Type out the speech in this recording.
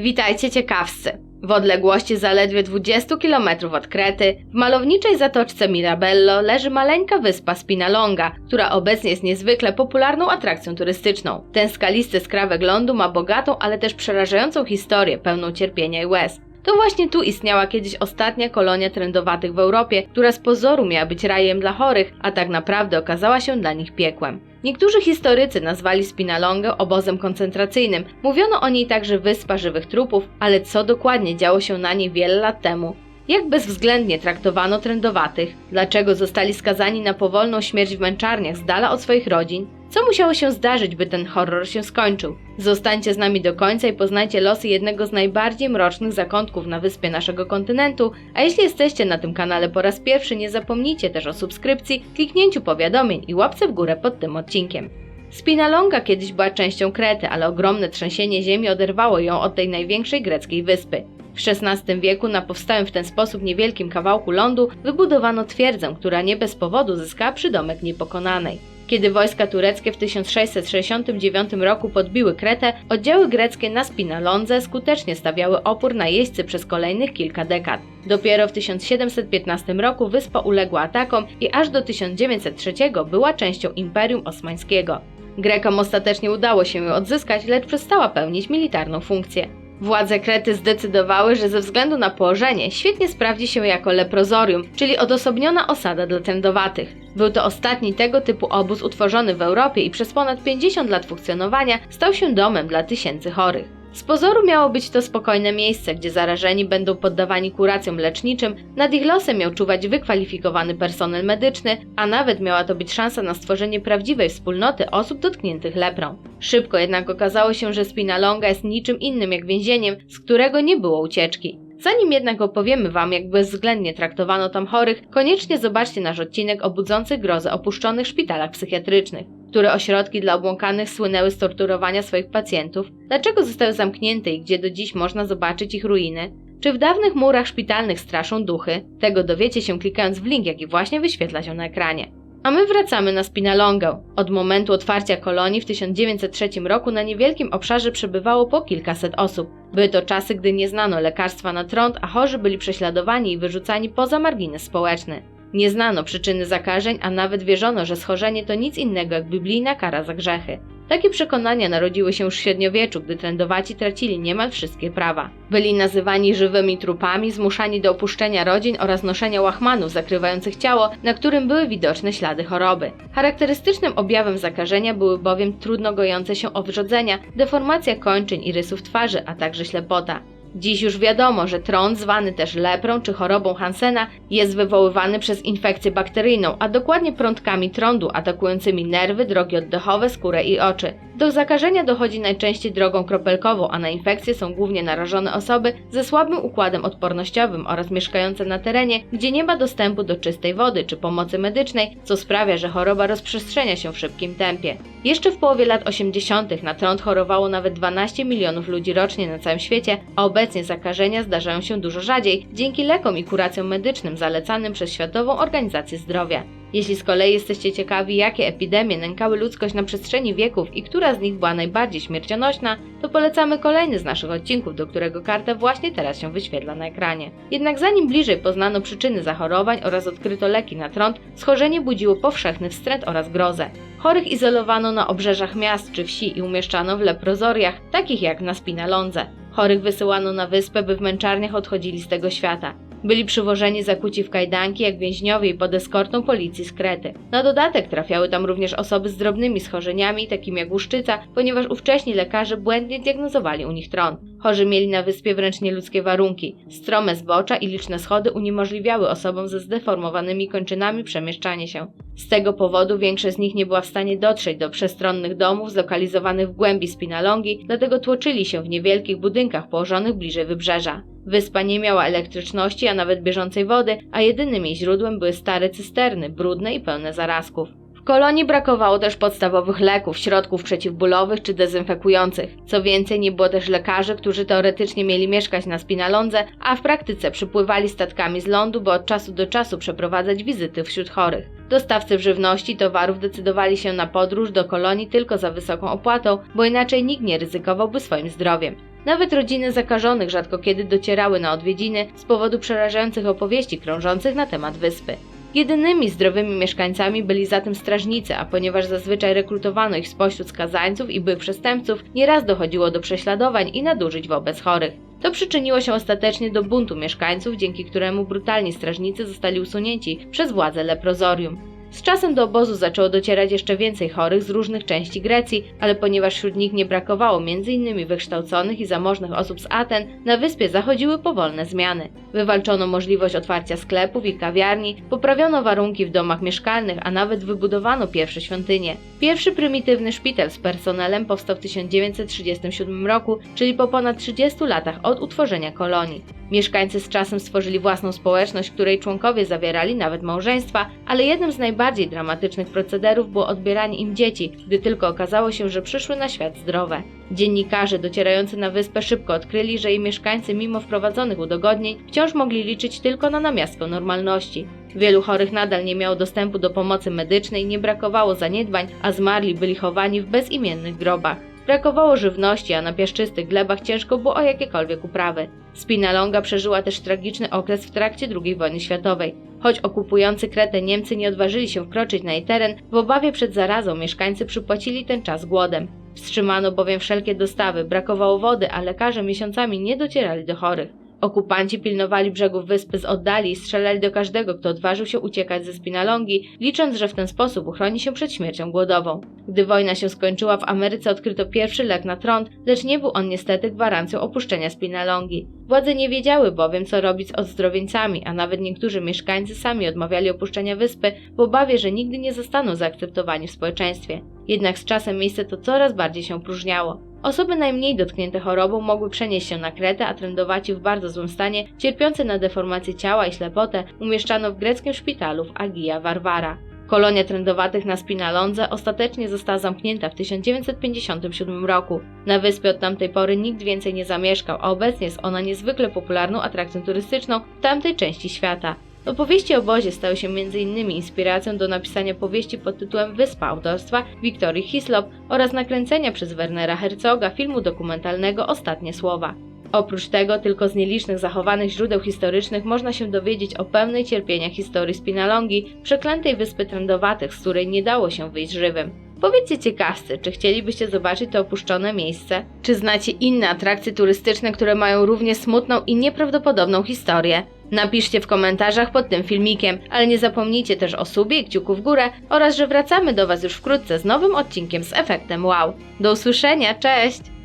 Witajcie ciekawscy! W odległości zaledwie 20 km od Krety, w malowniczej zatoczce Mirabello leży maleńka wyspa Spinalonga, która obecnie jest niezwykle popularną atrakcją turystyczną. Ten skalisty skrawek lądu ma bogatą, ale też przerażającą historię, pełną cierpienia i łez. To właśnie tu istniała kiedyś ostatnia kolonia trędowatych w Europie, która z pozoru miała być rajem dla chorych, a tak naprawdę okazała się dla nich piekłem. Niektórzy historycy nazwali Spinalongę obozem koncentracyjnym. Mówiono o niej także wyspa żywych trupów, ale co dokładnie działo się na niej wiele lat temu? Jak bezwzględnie traktowano trędowatych? Dlaczego zostali skazani na powolną śmierć w męczarniach z dala od swoich rodzin? Co musiało się zdarzyć, by ten horror się skończył? Zostańcie z nami do końca i poznajcie losy jednego z najbardziej mrocznych zakątków na wyspie naszego kontynentu, a jeśli jesteście na tym kanale po raz pierwszy, nie zapomnijcie też o subskrypcji, kliknięciu powiadomień i łapce w górę pod tym odcinkiem. Spinalonga kiedyś była częścią Krety, ale ogromne trzęsienie ziemi oderwało ją od tej największej greckiej wyspy. W XVI wieku na powstałym w ten sposób niewielkim kawałku lądu wybudowano twierdzę, która nie bez powodu zyskała przydomek niepokonanej. Kiedy wojska tureckie w 1669 roku podbiły Kretę, oddziały greckie na Spinalondze skutecznie stawiały opór na jeźdźcy przez kolejnych kilka dekad. Dopiero w 1715 roku wyspa uległa atakom i aż do 1903 była częścią Imperium Osmańskiego. Grekom ostatecznie udało się ją odzyskać, lecz przestała pełnić militarną funkcję. Władze Krety zdecydowały, że ze względu na położenie świetnie sprawdzi się jako leprozorium, czyli odosobniona osada dla trędowatych. Był to ostatni tego typu obóz utworzony w Europie i przez ponad 50 lat funkcjonowania stał się domem dla tysięcy chorych. Z pozoru miało być to spokojne miejsce, gdzie zarażeni będą poddawani kuracjom leczniczym, nad ich losem miał czuwać wykwalifikowany personel medyczny, a nawet miała to być szansa na stworzenie prawdziwej wspólnoty osób dotkniętych leprą. Szybko jednak okazało się, że Spinalonga jest niczym innym jak więzieniem, z którego nie było ucieczki. Zanim jednak opowiemy Wam, jak bezwzględnie traktowano tam chorych, koniecznie zobaczcie nasz odcinek o budzących grozę opuszczonych szpitalach psychiatrycznych które ośrodki dla obłąkanych słynęły z torturowania swoich pacjentów, dlaczego zostały zamknięte i gdzie do dziś można zobaczyć ich ruiny, czy w dawnych murach szpitalnych straszą duchy, tego dowiecie się klikając w link, jaki właśnie wyświetla się na ekranie. A my wracamy na Spinalongę. Od momentu otwarcia kolonii w 1903 roku na niewielkim obszarze przebywało po kilkaset osób. Były to czasy, gdy nie znano lekarstwa na trąd, a chorzy byli prześladowani i wyrzucani poza margines społeczny. Nie znano przyczyny zakażeń, a nawet wierzono, że schorzenie to nic innego jak biblijna kara za grzechy. Takie przekonania narodziły się już w średniowieczu, gdy trędowaci tracili niemal wszystkie prawa. Byli nazywani żywymi trupami, zmuszani do opuszczenia rodzin oraz noszenia łachmanów zakrywających ciało, na którym były widoczne ślady choroby. Charakterystycznym objawem zakażenia były bowiem trudno gojące się owrzodzenia, deformacja kończyn i rysów twarzy, a także ślepota. Dziś już wiadomo, że trąd, zwany też leprą czy chorobą Hansena, jest wywoływany przez infekcję bakteryjną, a dokładnie prądkami trądu atakującymi nerwy, drogi oddechowe, skórę i oczy. Do zakażenia dochodzi najczęściej drogą kropelkową, a na infekcje są głównie narażone osoby ze słabym układem odpornościowym oraz mieszkające na terenie, gdzie nie ma dostępu do czystej wody czy pomocy medycznej, co sprawia, że choroba rozprzestrzenia się w szybkim tempie. Jeszcze w połowie lat 80. na trąd chorowało nawet 12 milionów ludzi rocznie na całym świecie, a obecnie zakażenia zdarzają się dużo rzadziej dzięki lekom i kuracjom medycznym zalecanym przez Światową Organizację Zdrowia. Jeśli z kolei jesteście ciekawi, jakie epidemie nękały ludzkość na przestrzeni wieków i która z nich była najbardziej śmiercionośna, to polecamy kolejny z naszych odcinków, do którego karta właśnie teraz się wyświetla na ekranie. Jednak zanim bliżej poznano przyczyny zachorowań oraz odkryto leki na trąd, schorzenie budziło powszechny wstręt oraz grozę. Chorych izolowano na obrzeżach miast czy wsi i umieszczano w leprozoriach, takich jak na Spinalondze. Chorych wysyłano na wyspę, by w męczarniach odchodzili z tego świata. Byli przywożeni zakuci w kajdanki jak więźniowie i pod eskortą policji z Krety. Na dodatek trafiały tam również osoby z drobnymi schorzeniami, takimi jak łuszczyca, ponieważ ówcześni lekarze błędnie diagnozowali u nich tron. Chorzy mieli na wyspie wręcz nieludzkie warunki. Strome zbocza i liczne schody uniemożliwiały osobom ze zdeformowanymi kończynami przemieszczanie się. Z tego powodu większość z nich nie była w stanie dotrzeć do przestronnych domów zlokalizowanych w głębi Spinalongi, dlatego tłoczyli się w niewielkich budynkach położonych bliżej wybrzeża. Wyspa nie miała elektryczności, a nawet bieżącej wody, a jedynym jej źródłem były stare cysterny, brudne i pełne zarazków. W kolonii brakowało też podstawowych leków, środków przeciwbólowych czy dezynfekujących. Co więcej, nie było też lekarzy, którzy teoretycznie mieli mieszkać na Spinalondze, a w praktyce przypływali statkami z lądu, by od czasu do czasu przeprowadzać wizyty wśród chorych. Dostawcy żywności i towarów decydowali się na podróż do kolonii tylko za wysoką opłatą, bo inaczej nikt nie ryzykowałby swoim zdrowiem. Nawet rodziny zakażonych rzadko kiedy docierały na odwiedziny z powodu przerażających opowieści krążących na temat wyspy. Jedynymi zdrowymi mieszkańcami byli zatem strażnicy, a ponieważ zazwyczaj rekrutowano ich spośród skazańców i byłych przestępców, nieraz dochodziło do prześladowań i nadużyć wobec chorych. To przyczyniło się ostatecznie do buntu mieszkańców, dzięki któremu brutalni strażnicy zostali usunięci przez władze leprozorium. Z czasem do obozu zaczęło docierać jeszcze więcej chorych z różnych części Grecji, ale ponieważ wśród nich nie brakowało m.in. wykształconych i zamożnych osób z Aten, na wyspie zachodziły powolne zmiany. Wywalczono możliwość otwarcia sklepów i kawiarni, poprawiono warunki w domach mieszkalnych, a nawet wybudowano pierwsze świątynie. Pierwszy prymitywny szpital z personelem powstał w 1937 roku, czyli po ponad 30 latach od utworzenia kolonii. Mieszkańcy z czasem stworzyli własną społeczność, której członkowie zawierali nawet małżeństwa, ale jednym z najbardziej dramatycznych procederów było odbieranie im dzieci, gdy tylko okazało się, że przyszły na świat zdrowe. Dziennikarze docierający na wyspę szybko odkryli, że jej mieszkańcy mimo wprowadzonych udogodnień wciąż mogli liczyć tylko na namiastkę normalności. Wielu chorych nadal nie miało dostępu do pomocy medycznej, nie brakowało zaniedbań, a zmarli byli chowani w bezimiennych grobach. Brakowało żywności, a na piaszczystych glebach ciężko było o jakiekolwiek uprawy. Spinalonga przeżyła też tragiczny okres w trakcie II wojny światowej. Choć okupujący Kretę Niemcy nie odważyli się wkroczyć na jej teren, w obawie przed zarazą mieszkańcy przypłacili ten czas głodem. Wstrzymano bowiem wszelkie dostawy, brakowało wody, a lekarze miesiącami nie docierali do chorych. Okupanci pilnowali brzegów wyspy z oddali i strzelali do każdego, kto odważył się uciekać ze Spinalongi, licząc, że w ten sposób uchroni się przed śmiercią głodową. Gdy wojna się skończyła, w Ameryce odkryto pierwszy lek na trąd, lecz nie był on niestety gwarancją opuszczenia Spinalongi. Władze nie wiedziały bowiem, co robić z odzdrowieńcami, a nawet niektórzy mieszkańcy sami odmawiali opuszczenia wyspy w obawie, że nigdy nie zostaną zaakceptowani w społeczeństwie. Jednak z czasem miejsce to coraz bardziej się opróżniało. Osoby najmniej dotknięte chorobą mogły przenieść się na Kretę, a trędowaci w bardzo złym stanie, cierpiący na deformację ciała i ślepotę, umieszczano w greckim szpitalu w Agia Varvara. Kolonia trędowatych na Spinalondze ostatecznie została zamknięta w 1957 roku. Na wyspie od tamtej pory nikt więcej nie zamieszkał, a obecnie jest ona niezwykle popularną atrakcją turystyczną w tamtej części świata. Opowieści o obozie stały się m.in. inspiracją do napisania powieści pod tytułem Wyspa autorstwa Wiktorii Hislop oraz nakręcenia przez Wernera Herzoga filmu dokumentalnego Ostatnie Słowa. Oprócz tego, tylko z nielicznych zachowanych źródeł historycznych można się dowiedzieć o pełnej cierpienia historii Spinalongi, przeklętej wyspy trędowatych, z której nie dało się wyjść żywym. Powiedzcie ciekawscy, czy chcielibyście zobaczyć to opuszczone miejsce? Czy znacie inne atrakcje turystyczne, które mają równie smutną i nieprawdopodobną historię? Napiszcie w komentarzach pod tym filmikiem, ale nie zapomnijcie też o subie i kciuku w górę oraz, że wracamy do Was już wkrótce z nowym odcinkiem z efektem wow. Do usłyszenia, cześć!